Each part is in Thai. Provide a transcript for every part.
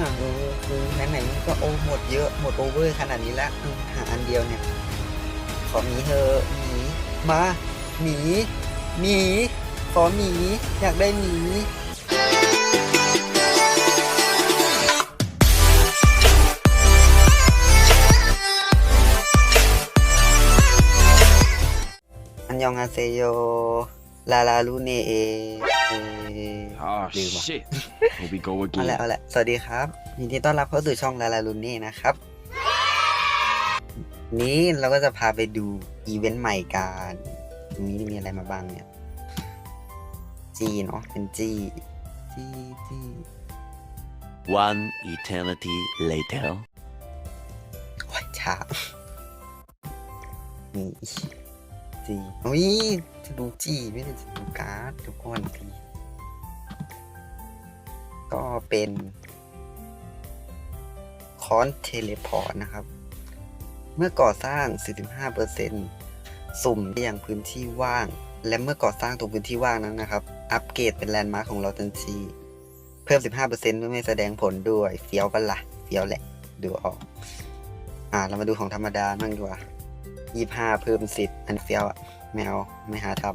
อะเออคือไหนๆมันก็โอหมดเยอะหมดโอเวอร์ขนาดนี้แล้วอืมหาอันเดียวเนี่ย ขอหมีเธอะหมีมาหมีหมีขอหมีอยากได้หมีอันยองอาเซโยลาลาลูเนเอ เอ Oh Dude, man. shit. Here we go เอาละ again. เอาละสวัสดีครับยินดีต้อนรับเข้าสู่ช่องลาลาลูเน่นะครับ นี้เราก็จะพาไปดูอีเวนต์ใหม่กันตรงนี้มีอะไรมาบ้างเนี่ย จีเนาะเป็นจีจีจี One eternity later. โอ้ยช้านี่ จีอุ้ยจะดูจีไม่ได้จะดูการ์ดทุกคนทีก็เป็นคอนเทเลพอร์ตนะครับ เมื่อก่อสร้าง 45%สุ่มได้อย่างพื้นที่ว่าง และเมื่อก่อสร้างตรงพื้นที่ว่างนั้นนะครับ อัปเกรดเป็นแลนด์มาร์คของเราทันทีเพิ่ม 15%เมื่อไม่แสดงผลด้วยเฟี้ยวปะละ่ะเฟี้ยวแหละ ดูออก อ่า เรามาดูของธรรมดาบ้างดีกว่า 25เพิ่ม10อันเฟี้ยวอะไม่เอาไม่หาทำ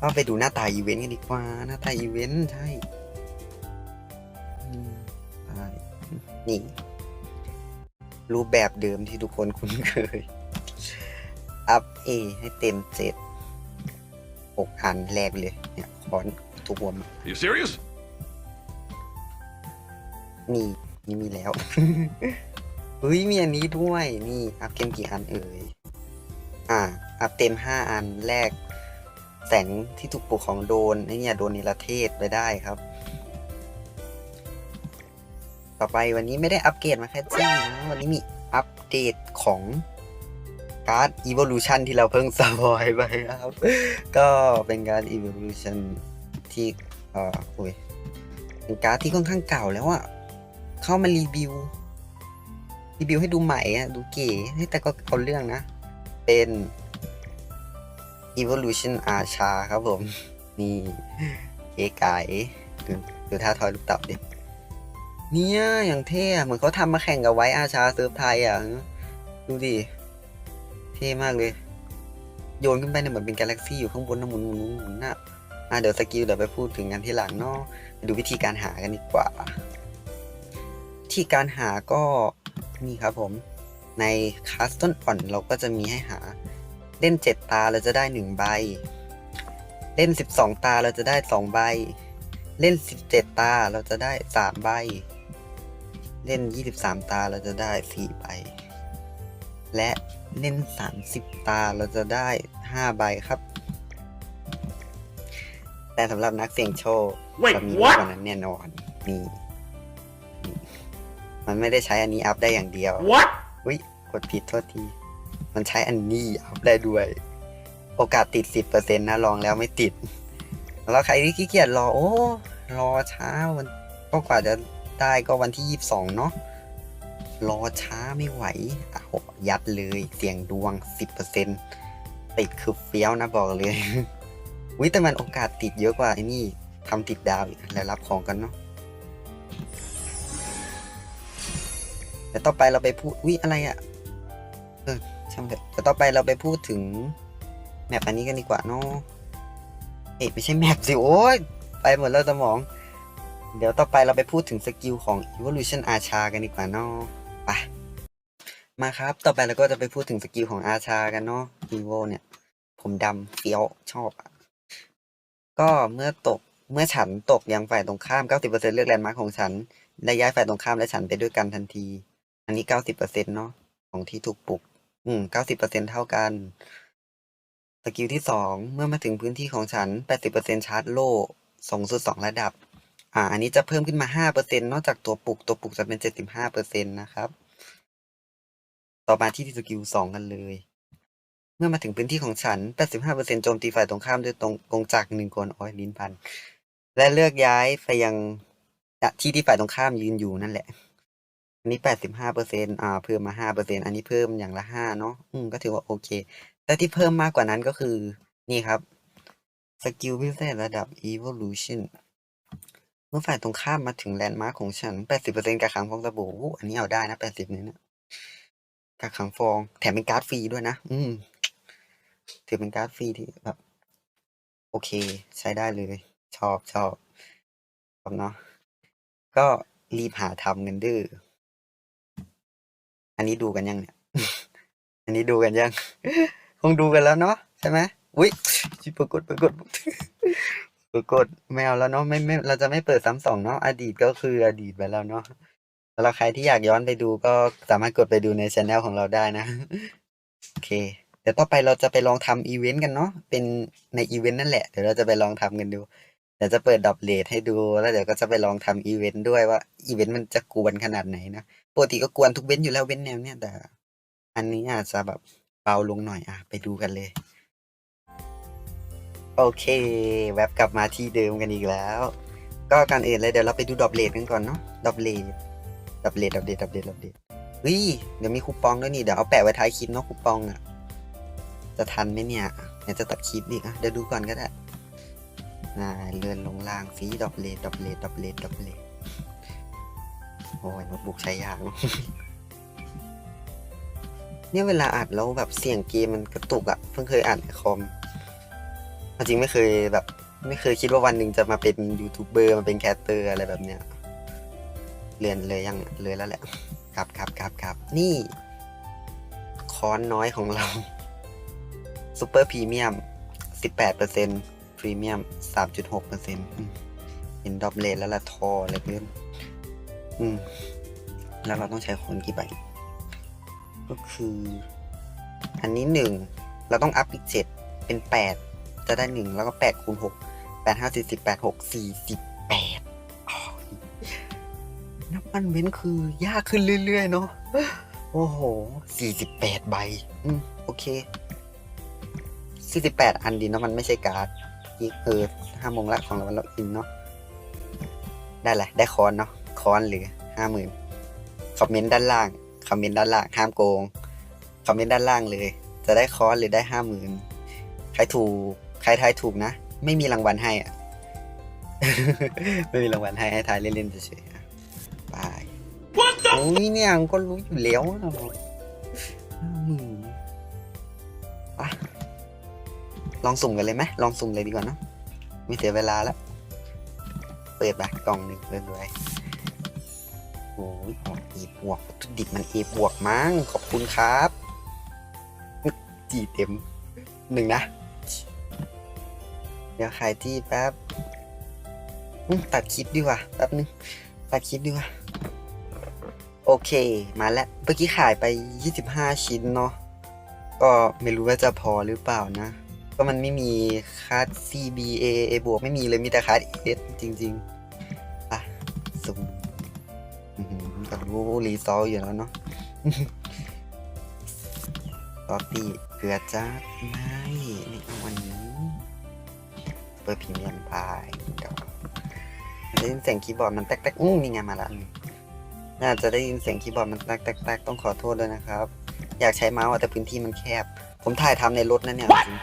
ก็ไปดูหน้าตาอีเวนต์กันดีกว่า หน้าตาอีเวนต์ใช่อืมใช่นี่ รูปแบบเดิมที่ทุกคนคุ้นเคย อัพ A ให้เต็มเจ็ดหกอันแรกเลย เนี่ยคอนทุกวน You serious? นี่ นี่มีแล้ว เฮ้ยมีอันนี้ด้วยนี่อัพเต็มกี่อันเอ่ยอ่าอัพเต็มห้าอันแรก แสงที่ถูกปลุกของโดนไอเนี่ยโดนนิรเทศไปได้ครับ ต่อไปวันนี้ไม่ได้อัปเกรดมาแค่จี้นะวันนี้มีอัปเดตของการ์ด Evolution ที่เราเพิ่งสปอยไปครับ ก็เป็นการ์ด Evolution ที่เอ่อโอ้ยเป็นการ์ดที่ค่อนข้างเก่าแล้วอะเข้ามารีวิว รีวิวให้ดูใหม่อะดูเก๋แต่ก็เอาเรื่องนะ เป็น Evolution Archa ครับผม นี่เก๋ไก่ดูดูท่าทอยลูกเตับดิเนี่ยอย่างเท่เหมือนเขาทำมาแข่งกับไว้อาชาเซิร์ฟไทยอะ ดูดิ เท่มากเลย โยนขึ้นไปเนี่ยเหมือนเป็นกาแล็กซี่อยู่ข้างบนนะหมุนหมุนหมุนหมุนน่ะอะเดี๋ยวสกิลเดี๋ยวไปพูดถึงกันที่หลังเนาะไปดูวิธีการหากันดีกว่า วิธีการหาก็ นี่ครับผมในคาสต้นอ่อนเราก็จะมีให้หา เล่น 7 ตาเราจะได้ 1 ใบ เล่น 12 ตาเราจะได้ 2 ใบ เล่น 17 ตาเราจะได้ 3 ใบ เล่น 23 ตาเราจะได้ 4 ใบ และเล่น 30 ตาเราจะได้ 5 ใบครับ แต่สำหรับนักเสี่ยงโชค Wait, จะมี what? มากกว่านั้นแน่นอนนี่นี่ มันไม่ได้ใช้อันนี้อัพได้อย่างเดียว What? อุ้ยกดผิดโทษที มันใช้อันนี้อัพได้ด้วย โอกาสติด 10%นะลองแล้วไม่ติด แล้วใครที่ขี้เกียจรอ โอ้รอช้าวันก็กว่าจะได้ก็วันที่ 22 เนาะรอช้าไม่ไหวอะโหยัดเลยเสี่ยงดวง 10%ติดคือเฟี้ยวนะบอกเลยวิแต่มันโอกาสติดเยอะกว่าไอ้นี่ทำติดดาวอีกแล้วรับของกันเนาะ แต่ต่อไปเราไปพูดวิอะไรอะ่ะเออช่างเถอะแต่ต่อไปเราไปพูดถึงแมปอันนี้กันดีกว่าเนาะเอ๊ะไม่ใช่แมปสิ โอ้ยไปหมดแล้วสมอง เดี๋ยวต่อไปเราไปพูดถึงสกิลของ Evolution Archa กันดีกว่าเนาะไปมาครับ ต่อไปเราก็จะไปพูดถึงสกิลของ Archa กันเนาะ Evo เนี่ย ผมดำเฟี้ยวชอบอะก็เมื่อตกเมื่อฉันตกยังฝ่ายตรงข้าม 90%เลือกแลนด์มาร์คของฉันและย้ายฝ่ายตรงข้ามและฉันไปด้วยกันทันที อันนี้90%เปอร์เซ็นต์เนาะของที่ถูกปลุก อืม90%เปอร์เซ็นเท่ากัน สกิลที่สองเมื่อมาถึงพื้นที่ของฉัน80%ชาร์จโล่สูงสุดสองระดับ อ่า อันนี้จะเพิ่มขึ้นมา5%นนอกจากตัวปลุก ตัวปลุกจะเป็น75%นตนะครับ ต่อมาที่สกิลสองกันเลย เมื่อมาถึงพื้นที่ของฉัน85%โจมตีฝ่ายตรงข้ามด้วยตรงกงจักรหนึ่งคนอ้ยลิ้นพัน และเลือกย้ายไปยังที่ที่ฝ่ายตรงข้ามยืนอยู่นั่นแหละ อันนี้85%อ่าเพิ่มมา5%อันนี้เพิ่มอย่างละ5เนาะอืมก็ถือว่าโอเค แต่ที่เพิ่มมากกว่านั้นก็คือนี่ครับสกิลพิเศษระดับ Evolution เมื่อฝ่ายตรงข้ามมาถึงแลนด์มาร์คของฉัน 80%กักขังฟองสบู่อันนี้เอาได้นะ 80เนี่ยนะกักขังฟอง แถมเป็นการ์ดฟรีด้วยนะ อืม ถือเป็นการ์ดฟรีที่แบบ โอเค ใช้ได้เลย ชอบชอบชอบเนาะ ก็รีบหาทำกันดื้อ อันนี้ดูกันยังเนี่ย อันนี้ดูกันยัง คงดูกันแล้วเนาะใช่ไหมอุ้ยชิปรากฏปรากฏปรากฏไม่เอาแล้วเนาะไม่ไม่เราจะไม่เปิดซ้ำสองเนาะอดีตก็คืออดีตไปแล้วเนาะสำหรับใครที่อยากย้อนไปดูก็สามารถกดไปดูในช anel ของเราได้นะ โอเค เดี๋ยวต่อไปเราจะไปลองทำอีเวนต์กันเนาะเป็นในอีเวนต์นั่นแหละ เดี๋ยวเราจะไปลองทำกันดูเดี๋ยวจะเปิดดับเลทให้ดูแล้วเดี๋ยวก็จะไปลองทำอีเวนต์ด้วยว่าอีเวนต์มันจะกวนขนาดไหนนะ ปกติก็กวนทุกเว้นอยู่แล้วเว้นแนวเนี้ยแต่ อันนี้อาจจะแบบเบาลงหน่อยอะไปดูกันเลย โอเคแวบกลับมาที่เดิมกันอีกแล้ว ก็การอื่นเลยเดี๋ยวเราไปดูดอบเลทกันก่อนเนาะดอบเลทดอบเลทดอบเลทดอบเลทดอบเลทเฮ้ยเดี๋ยวมีคูปองด้วยนี่เดี๋ยวเอาแปะไว้ท้ายคลิปเนาะคูปองอะจะทันไหมเนี่ยเดี๋ยวจะตัดคลิปอีกอะเดี๋ยวดูก่อนก็ได้น่าเลื่อนลงล่างฟีดอบเลทดอบเลทดอบเลทดอบเลทโอ้ยโน้ตบุ๊กใช้ยากเนี่ยเวลาอัดแล้วแบบเสียงเกมมันกระตุกอะเพิ่งเคยอ่านในคอมจริงไม่เคยแบบ ไม่เคยคิดว่าวันหนึ่งจะมาเป็นยูทูบเบอร์มาเป็นแคสเตอร์อะไรแบบเนี้ยเรียนเลยยังเลยแล้วแหละครับครับครับครับนี่คอนน้อยของเราซูเปอร์พรีเมียมสิบแปดเปอร์เซ็นต์พรีเมียมสามจุดหกเปอร์เซ็นต์เห็นดอปเลทแล้วละทออะไรเพื่อน อืม แล้วเราต้องใช้คนกี่ใบ ก็คือ อันนี้หนึ่ง เราต้องอัพอีกเจ็ดเป็นแปด จะได้หนึ่ง แล้วก็แปดคูณหก แปดห้าสี่สิบแปดหกสี่สิบแปดนับวันเว้นคือยากขึ้นเรื่อย ๆ เนาะ โอ้โหสี่สิบแปดใบ อืม โอเคสี่สิบแปดอันดีเนาะมันไม่ใช่การ์ดอีกเออห้าโมงละของเราเราอินเนาะได้แหละ ได้คอนเนาะ คอนเหลือห้าหมื่นคอมเมนต์ด้านล่างคอมเมนต์ด้านล่างห้ามโกงคอมเมนต์ด้านล่างเลย จะได้คอร์สหรือได้ห้าหมื่นใครถูกใครทายถูกนะ ไม่มีรางวัลให้อะไม่มีรางวัลให้ให้ทายเล่นๆเฉยๆบายโอ้ยเนี่ยก็รู้อยู่แล้วนะห้าหมื่นไปลองสุ่มกันเลยไหมลองสุ่มเลยดีกว่านะไม่เสียเวลาแล้ว เปิดไปกล่องหนึ่งเลยเลยๆ โอ้ยออกเอบวกตุดิบมันเอบวกมั้งขอบคุณครับจีเต็มหนึ่งนะ เดี๋ยวขายที่แป๊บตัดคลิปดีกว่าแป๊บนึงตัดคลิปดีกว่า โอเคมาแล้วเมื่อกี้ขายไป 25 ชิ้นเนาะก็ไม่รู้ว่าจะพอหรือเปล่านะ ก็มันไม่มีคัส CBA A บวกไม่มีเลยมีแต่คัส S จริง ๆ รู้รีซอลอยู่แล้วเนาะตอตี้เกือจะไม่ไม่เอาวันนี้เปิดพรีเมียมพายเดี๋ยวได้ยินเสียงคีย์บอร์ดมันแต๊กๆอู้นี่ไงมาละน่าจะได้ยินเสียงคีย์บอร์ดมันแต๊กๆต้องขอโทษด้วยนะครับ อยากใช้เมาส์อะแต่พื้นที่มันแคบ ผมถ่ายทำในรถนั่นเนี่ยจริง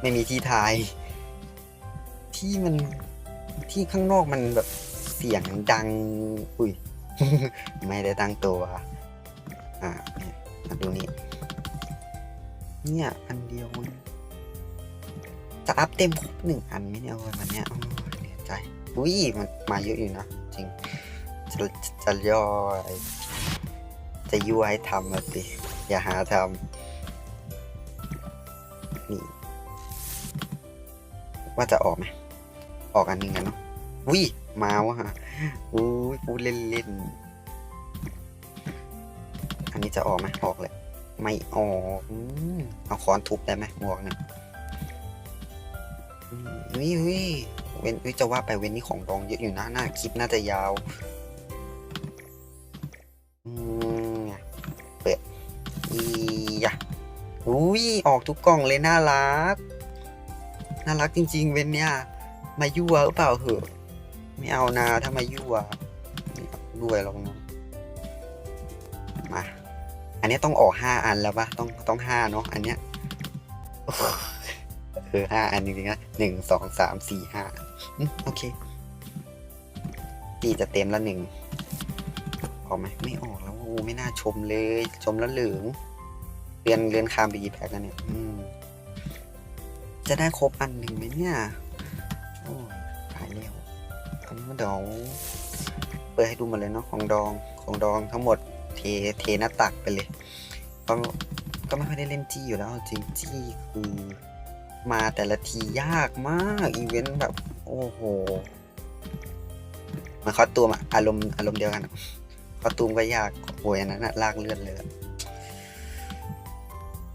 ไม่มีที่ถ่าย ที่มันที่ข้างนอกมันแบบเสียงดัง อุ้ย ไม่ได้ตั้งตัว อ่าเนี่ยมาดูนี่ เนี่ย อันเดียวจะอัพเต็มครบหนึ่งอันไหมเนี่ยวันเนี้ยเหนื่อยใจ อุ้ยมันมาเยอะอยู่นะ จริง จะจะย่อยจะยั่วให้ทำมาสิ อย่าหาทำนี่ ว่าจะออกไหม ออกอันนึงกันเนาะอุ้ยมาว่ะ อุ้ยพูดเล่นๆ อันนี้จะออกไหมออกเลย ไม่ออกอเอาค้อนทุบได้ไหมหมวกเนี่ยเฮ้ยเฮ้ยเว้นจะว่าไปเว้นนี่ของดองเยอะอยู่นะหน่าคลิปน่าจะยาวอืมเนี่ยเปิดอียะอุ้ยออกทุกกล่องเลยน่ารัก น่ารักจริง ๆ เว้นเนี่ย มายั่วหรือเปล่าเหอะ ไม่เอานาถ้ามายั่วด้วยหรอกเนาะมา อันนี้ต้องออกห้าอันแล้วปะต้องต้องห้าเนาะอันเนี้ยโอ้โหเออห้าอันจริงๆนะหนึ่งสองสามสี่ห้าอืมโอเคตีจะเต็มละหนึ่งออกไหมไม่ออกแล้วโอ้ไม่น่าชมเลย ชมแล้วเหลืองเรียนเรียนคามไปกี่แพ็กแล้วเนี่ยอืมจะได้ครบอันหนึ่งไหมเนี่ย โอ้ยตายแล้ว อันนี้เดี๋ยวเปิดให้ดูหมดเลยเนาะของดองของดองทั้งหมดเทเทหน้าตักไปเลยเพราะก็ไม่ค่อยได้เล่นจี้อยู่แล้วจริงจี้คือมาแต่ละทียากมากอีเวนต์แบบโอ้โหมันคอสตูมออารมณ์อารมณ์เดียวกันอะคอสตูมก็ยากโอ้ยอันนั้นะลากเลือดเลย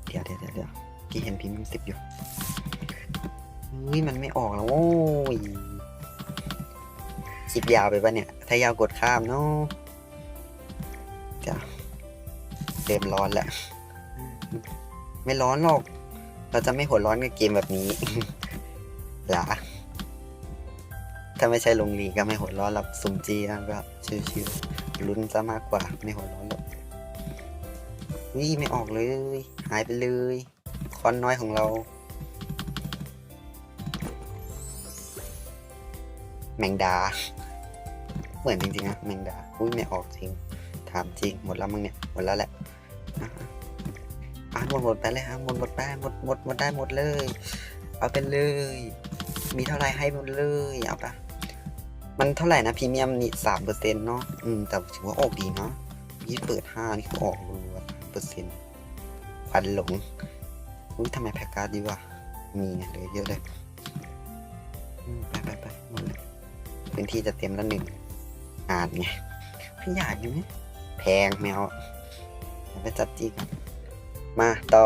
เดี๋ยวเดี๋ยวเดี๋ยวเดี๋ยวกี่เห็นพิมพ์สิบอยู่เฮ้ยมันไม่ออกแล้วโอ้ย ลิปยาวไปปะเนี่ย ถ้ายาวกดข้ามเนาะเดี๋ยวเริ่มร้อนแล้ว ไม่ร้อนหรอก เราจะไม่หัวร้อนกับเกมแบบนี้หรอถ้าไม่ใช่ลงลีก็ไม่หัวร้อนหรอกสุ่มจีนะก็ชิวๆลุ้นซะมากกว่าไม่หัวร้อนหรอกวิไม่ออกเลย หายไปเลยคอนน้อยของเราแมงดา เหมือนจริงๆนะแมงดาอุ้ยไม่ออกจริง ถามจริงหมดแล้วมั้งเนี่ยหมดแล้วแหละอะอะหมดหมดไปเลยครับหมดหมดไปหมดหมดหมดได้หมดเลย เอาไปเลย มีเท่าไหร่ให้หมดเลยเอาปะมันเท่าไหร่นะพรีเมียมนี่สามเปอร์เซ็นต์เนาะอืมแต่ถือว่าออกดีเนาะยี่เปิดห้านี่คือออกรัวเปอร์เซ็นต์ควันหลงอุ้ยทำไมแพ็กการ์ดดีวะมีไงเลยเยอะเลยไปไปไปหมดเลยพื้นที่จะเต็มแล้วหนึ่ง อ่านไงพี่อยากอยู่ไหมแพงแมวไปจัดจีกันมาต่อ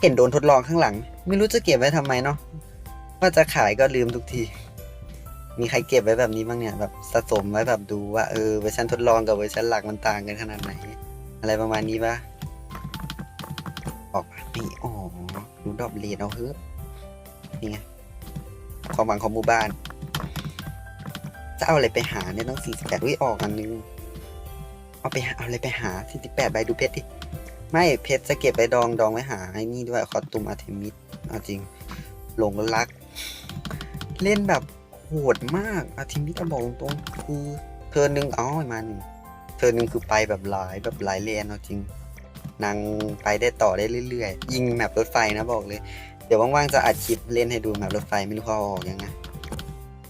เห็นโดนทดลองข้างหลัง ไม่รู้จะเก็บไว้ทำไมเนาะว่าจะขายก็ลืมทุกที มีใครเก็บไว้แบบนี้บ้างเนี่ย แบบสะสมไว้แบบดูว่าเออเวอร์ชันทดลองกับเวอร์ชันหลักมันต่างกันขนาดไหน อะไรประมาณนี้ปะออกปะไม่ออกดูดอปเลนเอาเฮ้ยนี่ไงความหวังของหมู่บ้าน จะเอาอะไรไปหาเนี่ยต้องสี่สิบแปดวิออกอันนึง เอาไปเอาอะไรไปหาสี่สิบแปดใบดูเพชรดิ ไม่เพชรจะเก็บไปดองดองไว้หาไอ้นี่ด้วยคอตูมอาเทมิสเอาจริงหลงรัก เล่นแบบโหดมากอาร์เทมิสบอกตรงๆคือเธอหนึ่งอ๋อมาหนึ่งเธอหนึ่งคือไปแบบหลายแบบหลายเลนเอาจริงนางไปได้ต่อได้เรื่อยๆ ยิงแมปรถไฟนะบอกเลย เดี๋ยวว่างๆจะอัดคลิปเล่นให้ดูแมปรถไฟไม่รู้เขาออกยังไง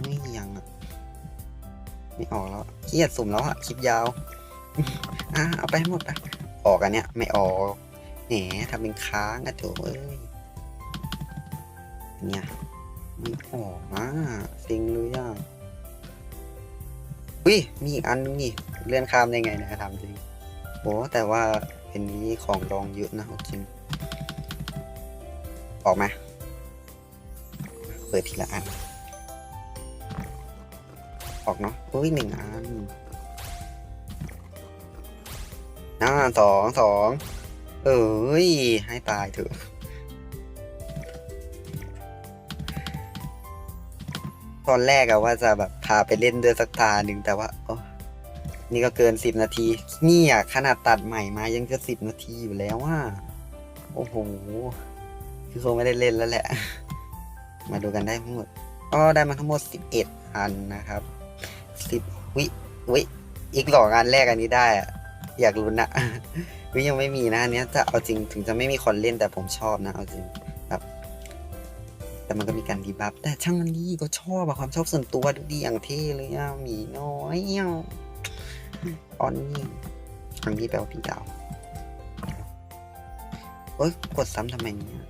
ไม่ยัง ไม่ออกแล้วเครียดสุ่มแล้วอะคลิปยาว อะเอาไปให้หมดไปออกอันเนี้ยไม่ออกแหมทำเป็นค้างอะโถเอ้ยเนี่ยไม่ออกอะซิงเลยอะอุ้ยมีอีกอันนึงนี่เลื่อนข้ามได้ไงเนะทำจริงโอ้แต่ว่าเป็นนี้ของดองเยอะนะเอาจริงออกไหมเปิดทีละอัน ออกเนาะอุ้ยหนึ่งอันอ่าสองสองเอ้ย ให้ตายเถอะตอนแรกอะว่าจะแบบพาไปเล่นด้วยสักตาหนึ่งแต่ว่าโอ้นี่ก็เกินสิบนาที นี่อะขนาดตัดใหม่มายังจะสิบนาทีอยู่แล้วว่าโอ้โห คือคงไม่ได้เล่นแล้วแหละ มาดูกันได้ทั้งหมด ก็ได้มาทั้งหมดสิบเอ็ดอันนะครับ สิบวิวิอีกหลอกอันแรกอันนี้ได้อะอยากลุ้นะวิยังไม่มีนะอันเนี้ยจะเอาจริงถึงจะไม่มีคนเล่นแต่ผมชอบนะเอาจริงแบบแต่มันก็มีการดีบัฟแต่ช่างมันดีก็ชอบอะความชอบส่วนตัวดูดีอย่างเท่เลยอะหมีน้อยอะออนนี่อันนี้แปลว่าพี่ดาวเอ้ยกดซ้ำทำไมเนี่ย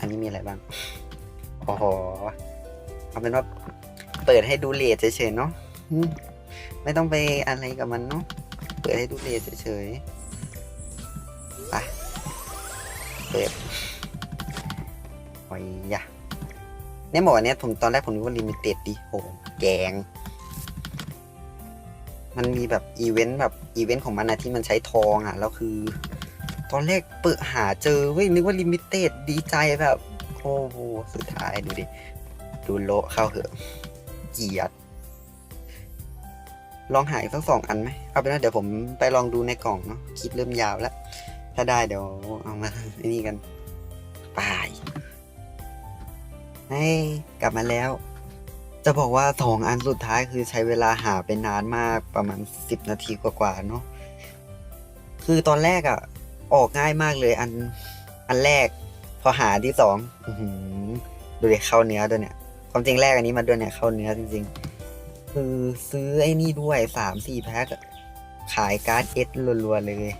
อันนี้มีอะไรบ้างอ้โหเอาเป็นว่า เปิดให้ดูเลทเฉยๆเนาะอืมไม่ต้องไปอะไรกับมันเนาะเปิดให้ดูเลทเฉยๆไปเปิดโอ้ยยะเนี่ยหมอเนี่ยผมตอนแรกผมนึกว่าลิมิเต็ดดิโหแกง มันมีแบบอีเวนต์แบบอีเวนต์ของมันนะที่มันใช้ทองอะแล้วคือ ตอนแรกเปิดหาเจอเว้ยนึกว่าลิมิเต็ดดีใจแบบ โอ้โหสุดท้ายดูดิ ดูโละเข้าเหอะ เกลียดลองหาอีกสักสองอันไหมเอาเป็นว่าเดี๋ยวผมไปลองดูในกล่องเนาะคลิปเริ่มยาวแล้ว ถ้าได้เดี๋ยวเอามาไอ้นี่กันไปให้กลับมาแล้ว จะบอกว่าสองอันสุดท้ายคือใช้เวลาหาไปนานมากประมาณสิบนาทีกว่าๆเนาะคือตอนแรกอะ่ะ ออกง่ายมากเลยอันอันแรก พอหาที่สองอื้อหือดูดิเข้าเนื้อด้วยเนี่ย ความจริงแรกอันนี้มาด้วยเนี่ยเข้าเนื้อจริงๆ คือซื้อไอ้นี่ด้วยสามสี่แพ็คขายการ์ดเอสรัวๆเลย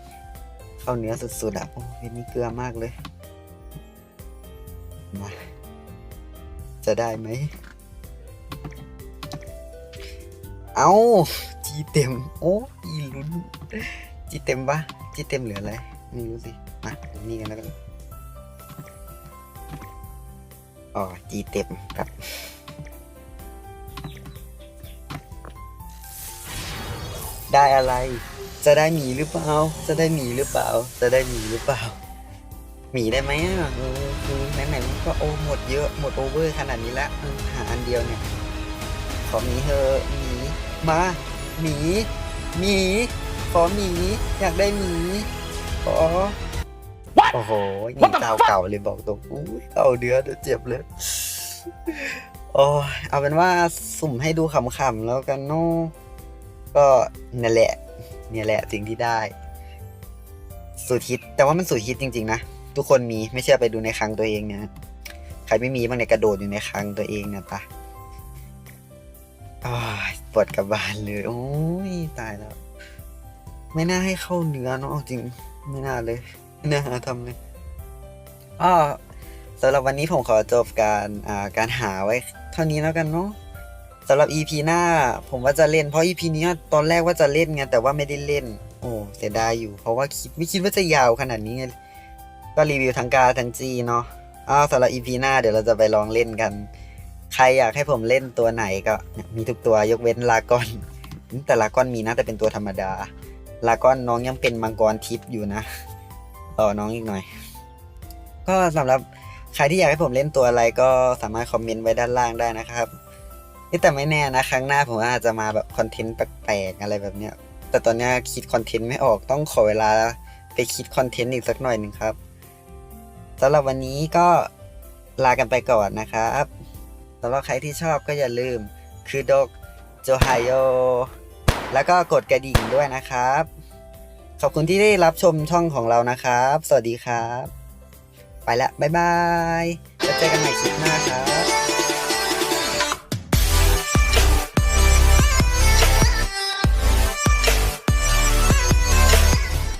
เข้าเนื้อสุดๆอะโอ้เป็นนี่เกลือมากเลยมาจะได้ไหม เอาจีเต็ม โอ้อีลุ้นจีเต็มปะจีเต็มเหลืออะไรไม่รู้สิมานี่กันแล้วกัน อ๋อจีเต็มครับได้อะไร จะได้หมีหรือเปล่า จะได้หมีหรือเปล่า จะได้หมีหรือเปล่า หมีได้ไหมอะคือไหนๆมันก็โอ้หมดเยอะ หมดโอเวอร์ขนาดนี้แล้วหาอันเดียวเนี่ย ขอหมีเถอหมี มา หมี หมี ขอหมี อยากได้หมี ขอ โอ้โหนี่เก่าเก่าเลยบอกตรงอุ้ยเก่าเดือดเจ็บเลย โอ้ยเอาเป็นว่าสุ่มให้ดูขำๆแล้วกันเนาะก็นั่นแหละ เนี่ยแหละสิ่งที่ได้สุดฮิต แต่ว่ามันสุดฮิตจริง ๆ นะ ทุกคนมีไม่เชื่อไปดูในคลังตัวเองเนี่ยใครไม่มีบ้างเนี่ยกระโดดอยู่ในคลังตัวเองนะปะอ้ายปวดกระบาลเลย โอ้ยตายแล้ว ไม่น่าให้เข้าเนื้อเนาะเอาจริง ไม่น่าเลย ไม่น่าทำเลยอ้อสำหรับวันนี้ผมขอจบการอ่าการหาไว้เท่านี้แล้วกันเนาะสำหรับ EP หน้า ผมว่าจะเล่นเพราะ EP นี้ตอนแรกว่าจะเล่นไงแต่ว่าไม่ได้เล่น โอ้เสียดายอยู่ เพราะว่าคิดไม่คิดว่าจะยาวขนาดนี้ไงก็รีวิวทั้งกาทั้งจีเนาะอ้าวสำหรับ EP หน้าเดี๋ยวเราจะไปลองเล่นกัน ใครอยากให้ผมเล่นตัวไหนก็มีทุกตัวยกเว้นลากอนแต่ลากอนมีนะแต่เป็นตัวธรรมดาลากอนน้องยังเป็นมังกรทิพย์อยู่นะ รอน้องอีกหน่อย ก็สำหรับใครที่อยากให้ผมเล่นตัวอะไรก็สามารถคอมเมนต์ไว้ด้านล่างได้นะครับนี่แต่ไม่แน่นะครั้งหน้าผมอาจจะมาแบบคอนเทนต์แปลกๆอะไรแบบเนี้ย แต่ตอนนี้คิดคอนเทนต์ไม่ออกต้องขอเวลาไปคิดคอนเทนต์อีกสักหน่อยหนึ่งครับสำหรับวันนี้ก็ลากันไปก่อนนะครับสำหรับใครที่ชอบก็อย่าลืมคือดกโจไฮโอแล้วก็กดกระดิ่งด้วยนะครับ ขอบคุณที่ได้รับชมช่องของเรานะครับ สวัสดีครับ ไปละบ๊ายบายแล้วเจอกันใหม่คลิปหน้าครับ